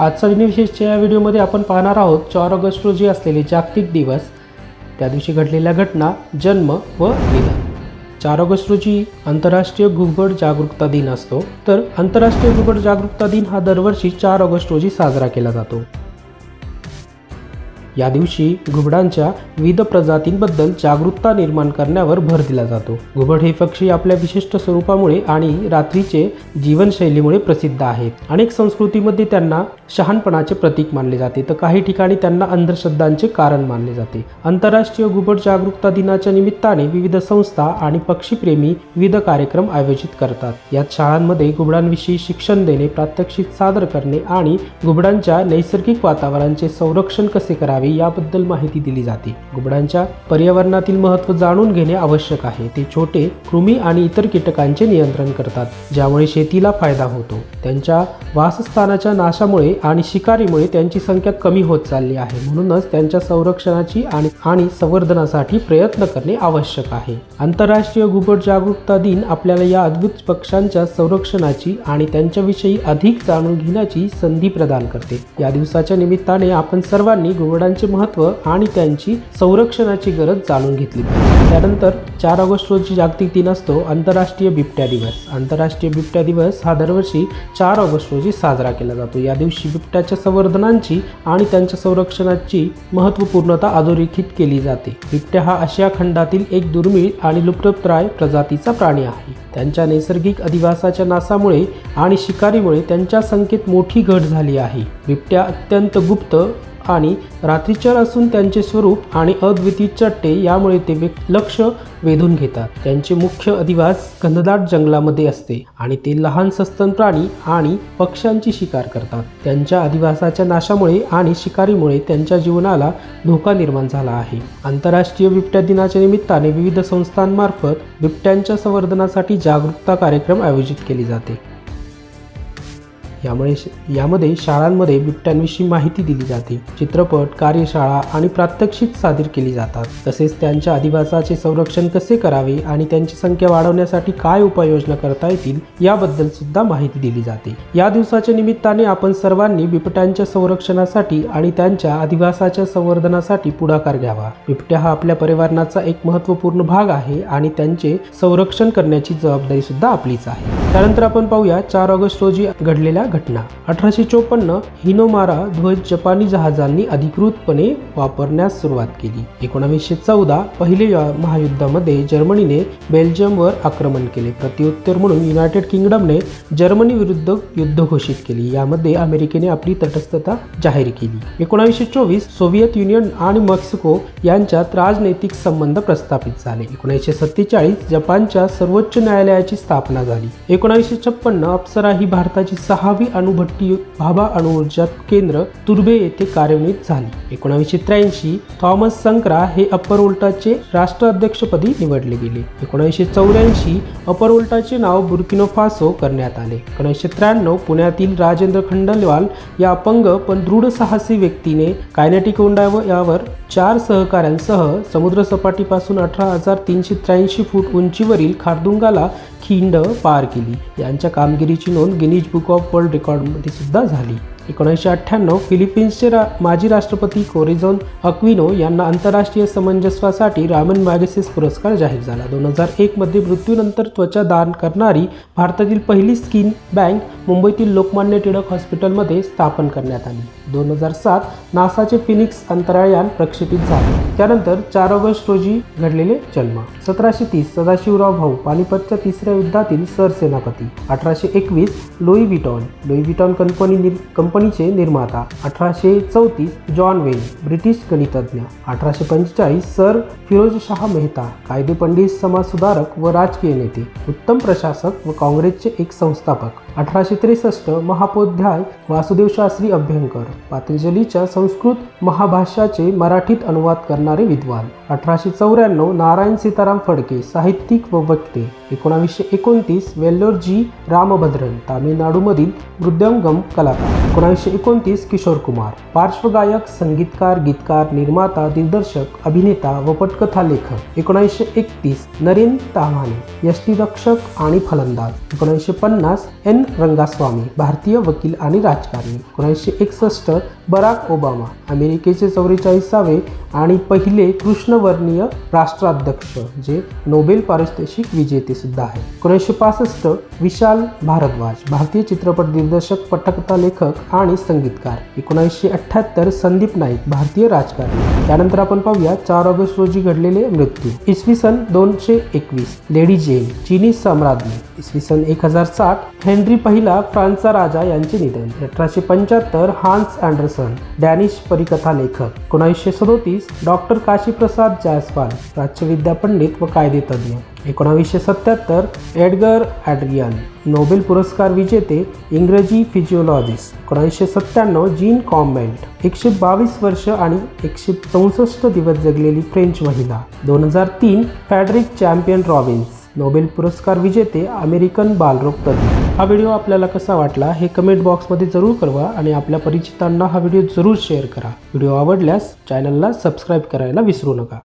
आजचा विशेषच्या या व्हिडिओमध्ये आपण पाहणार आहोत चार ऑगस्ट रोजी असलेले जागतिक दिवस. त्या दिवशी घडलेल्या घटना जन्म व निधन चार ऑगस्ट रोजी आंतरराष्ट्रीय घुबड जागरूकता दिन असतो. तर आंतरराष्ट्रीय घुबड जागरूकता दिन हा दरवर्षी चार ऑगस्ट रोजी साजरा केला जातो. या दिवशी घुबडांच्या विविध प्रजातींबद्दल जागरूकता निर्माण करण्यावर भर दिला जातो. घुबड हे पक्षी आपल्या विशिष्ट स्वरूपामुळे आणि रात्रीचे जीवनशैलीमुळे प्रसिद्ध आहेत. अनेक संस्कृतीमध्ये त्यांना शहाणपणाचे प्रतीक मानले जाते तर काही ठिकाणी त्यांना अंधश्रद्धांचे कारण मानले जाते. आंतरराष्ट्रीय घुबड जागरूकता दिनाच्या निमित्ताने विविध संस्था आणि पक्षीप्रेमी विविध कार्यक्रम आयोजित करतात. यात शाळांमध्ये घुबडांविषयी शिक्षण देणे प्रात्यक्षिक सादर करणे आणि घुबडांच्या नैसर्गिक वातावरणाचे संरक्षण कसे करावे याबद्दल माहिती दिली जाते. घुबडांच्या पर्यावरणातील महत्त्व जाणून घेणे आवश्यक आहे. ते छोटे कृमी आणि इतर कीटकांचे नियंत्रण करतात ज्यामुळे शेतीला फायदा होतो. त्यांच्या वासस्थानाच्या नाशामुळे आणि शिकारीमुळे त्यांची संख्या कमी होत चालली आहे. म्हणूनच त्यांच्या संरक्षणाची आणि आणि संवर्धनासाठी प्रयत्न करणे आवश्यक आहे. आंतरराष्ट्रीय घुबड जागरूकता दिन आपल्याला या अद्भुत पक्ष्यांच्या संरक्षणाची आणि त्यांच्याविषयी अधिक जाणून घेण्याची संधी प्रदान करते. या दिवसाच्या निमित्ताने आपण सर्वांनी घुबडांचे महत्त्व आणि त्यांची संरक्षणाची गरज जाणून घेतली. त्यानंतर चार ऑगस्ट रोजी जागतिक दिन असतो आंतरराष्ट्रीय बिबट्या दिवस. आंतरराष्ट्रीय बिबट्या दिवस हा दरवर्षी चार ऑगस्ट रोजी साजरा केला जातो. या दिवशी बिबट्याच्या संवर्धनांची आणि त्यांच्या संरक्षणाची महत्त्वपूर्णता अधोरेखित केली जाते. बिबट्या हा आशिया खंडातील एक दुर्मिळ आणि लुप्तप्राय प्रजातीचा प्राणी आहे. त्यांच्या नैसर्गिक अधिवासाच्या नासामुळे आणि शिकारीमुळे त्यांच्या संख्येत मोठी घट झाली आहे. बिबट्या अत्यंत गुप्त आणि रात्रीचर असून त्यांचे स्वरूप आणि अद्वितीय चट्टे यामुळे ते वे- लक्ष वेधून घेतात. त्यांचे मुख्य अधिवास घनदाट जंगलामध्ये असते आणि ते लहान सस्तन प्राणी आणि पक्ष्यांची शिकार करतात. त्यांच्या अधिवासाच्या नाशामुळे आणि शिकारीमुळे त्यांच्या जीवनाला धोका निर्माण झाला आहे. आंतरराष्ट्रीय बिबट्या दिनाच्या निमित्ताने विविध संस्थांमार्फत बिबट्यांच्या संवर्धनासाठी जागरूकता कार्यक्रम आयोजित केले जाते. यामुळे यामध्ये शाळांमध्ये बिबट्यांविषयी माहिती दिली जाते. चित्रपट कार्यशाळा आणि प्रात्यक्षिक सादर केली जातात. तसेच त्यांच्या अधिवासाचे संरक्षण कसे करावे आणि त्यांची संख्या वाढवण्यासाठी काय उपाययोजना करता येतील याबद्दल सुद्धा माहिती दिली जाते. या दिवसाच्या निमित्ताने आपण सर्वांनी बिबट्यांच्या संरक्षणासाठी आणि त्यांच्या अधिवासाच्या संवर्धनासाठी पुढाकार घ्यावा. बिबट्या हा आपल्या पर्यावरणाचा एक महत्त्वपूर्ण भाग आहे आणि त्यांचे संरक्षण करण्याची जबाबदारी सुद्धा आपलीच आहे. त्यानंतर आपण पाहूया चार ऑगस्ट रोजी घडलेल्या घटना. अठराशे चोपन्न हिनोमारा ध्वज जपानी जहाजांनी अधिकृतपणे वापरण्यास सुरुवात केली. एकोणावीसशे चौदा पहिले महायुद्धामध्ये जर्मनीने बेल्जियमवर आक्रमण केले. प्रत्युत्तर म्हणून युनायटेड किंगडमने जर्मनी विरुद्ध युद्ध घोषित केले. यामध्ये अमेरिकेने आपली तटस्थता जाहीर केली. एकोणावीसशे चोवीस सोव्हिएत युनियन आणि मेक्सिको यांच्यात राजनैतिक संबंध प्रस्थापित झाले. एकोणीसशे सत्तेचाळीस जपानच्या सर्वोच्च न्यायालयाची स्थापना झाली. एकोणावीसशे छप्पन्न अप्सरा ही भारताची सहा सहावी अणुभट्टी भाभा अणुऊर्जा केंद्र तुर्बे येथे कार्यान्वित झाली. एकोणावीसशे त्र्याऐंशी थॉमस संक्रा हे अप्पर ओल्टाचे राष्ट्राध्यक्षपदी निवडले गेले. एकोणीसशे चौऱ्याऐंशी अपर ओल्टाचे नाव बुर्किनो फासो करण्यात आले. एकोणीसशे त्र्याण्णव पुण्यातील राजेंद्र खंडलवाल या अपंग पण दृढ साहसी व्यक्तीने कायनेटिक यावर चार सहकाऱ्यांसह समुद्रसपाटीपासून अठरा हजार तीनशे त्र्याऐंशी फूट उंचीवरील खारदुंगाला खिंड पार केली. यांच्या कामगिरीची नोंद गिनीज बुक ऑफ वर्ल्ड रेकॉर्डमध्ये सुद्धा झाली. एकोणीसशे अठ्ठ्याण्णव फिलिपिन्सचे रा माजी राष्ट्रपती कोरिझॉन अक्विनो यांना आंतरराष्ट्रीय समंजस्वासाठी रामन मॅगसेस पुरस्कार जाहीर झाला. दोन हजार एकमध्ये मृत्यूनंतर त्वचा दान करणारी भारतातील पहिली स्किन बँक मुंबईतील लोकमान्य टिळक हॉस्पिटलमध्ये स्थापन करण्यात आली. दोन हजार सात नासाचे फिनिक्स अंतराळयान प्रक्षेपित झाले. त्यानंतर चार ऑगस्ट रोजी घडलेले जन्म. सतराशे तीस सदाशिवराव भाऊ पानिपतच्या तिसऱ्या युद्धातील सरसेनापती. अठराशे एकवीस लोई विटॉन. लोई विटॉन कंपनी कंपनी कंपनीचे निर्माता अठराशे चौतीस जॉन वेन ब्रिटिश गणितज्ञ. अठराशे पंचेचाळीस सर फिरोजशाह मेहता कायदेपंडित समाजसुधारक व राजकीय नेते उत्तम प्रशासक व काँग्रेसचे एक संस्थापक. अठराशे त्रेसष्ट महापोध्याय वासुदेव शास्त्री अभ्यंकर पातंजलीच्या संस्कृत महाभाष्याचे मराठीत अनुवाद करणारे विद्वान. अठराशे चौऱ्याण्णव नारायण सीताराम फडके साहित्यिक व वक्ते. एकोणावीसशे एकोणतीस वेल्लोरजी रामभद्रन तामिळनाडूमधील मृद्यंगम कलाकार. एकोणावीसशे एकोणतीस किशोर कुमार पार्श्वगायक संगीतकार गीतकार निर्माता दिग्दर्शक अभिनेता व पटकथा लेखक. एकोणावीसशे एकतीस नरेन ताम्हाणे यष्टीरक्षक आणि फलंदाज. एकोणीसशे पन्नास एन. रंगास्वामी भारतीय वकील आणि राजकारणी एकोणीसशे एकसष्ट बराक ओबामा अमेरिकेचे चौवेचाळीसावे आणि पहिले कृष्णवर्णीय राष्ट्राध्यक्ष जे नोबेल पारितोषिक विजेते सुद्धा आहे एकोणीसशे पासष्ट विशाल भारद्वाज भारतीय चित्रपट दिग्दर्शक पटकथा लेखक आणि संगीतकार. एकोणीसशे अठ्ठ्याहत्तर संदीप नाईक भारतीय राजकारणी. त्यानंतर आपण पाहूया चार ऑगस्ट रोजी घडलेले मृत्यू. इसवी सन दोनशे एकवीस. लेडी जेन चीनी सम्राज्ञी. इसवी सन एक हजार साठ हेनरी पहिला फ्रान्सचा राजा यांचे निधन. अठराशे पंच्याहत्तर हान्स अँडरसन डॅनिश परिकथा लेखक. एकोणावीसशे सदोतीस डॉक्टर काशीप्रसाद जायस्वाल प्राच्यविद्या पंडित व कायदेतज्ञ. एकोणावीसशे सत्याहत्तर एडगर ॲड्रियन नोबेल पुरस्कार विजेते इंग्रजी फिजिओलॉजिस्ट. एकोणावीसशे सत्त्याण्णव जीन कॉम्बेंट. एकशे बावीस वर्ष आणि एकशे चौसष्ट दिवस जगलेली फ्रेंच महिला. दोन हजार तीन फॅड्रिक चॅम्पियन रॉबिन्स. नोबेल पुरस्कार विजेते अमेरिकन बालरोग तज्ज्ञ. हा व्हिडिओ आपल्याला कसा वाटला हे कमेंट बॉक्समध्ये जरूर कळवा आणि आपल्या परिचितांना हा व्हिडिओ जरूर शेअर करा. व्हिडिओ आवडल्यास चॅनलला सबस्क्राईब करायला विसरू नका.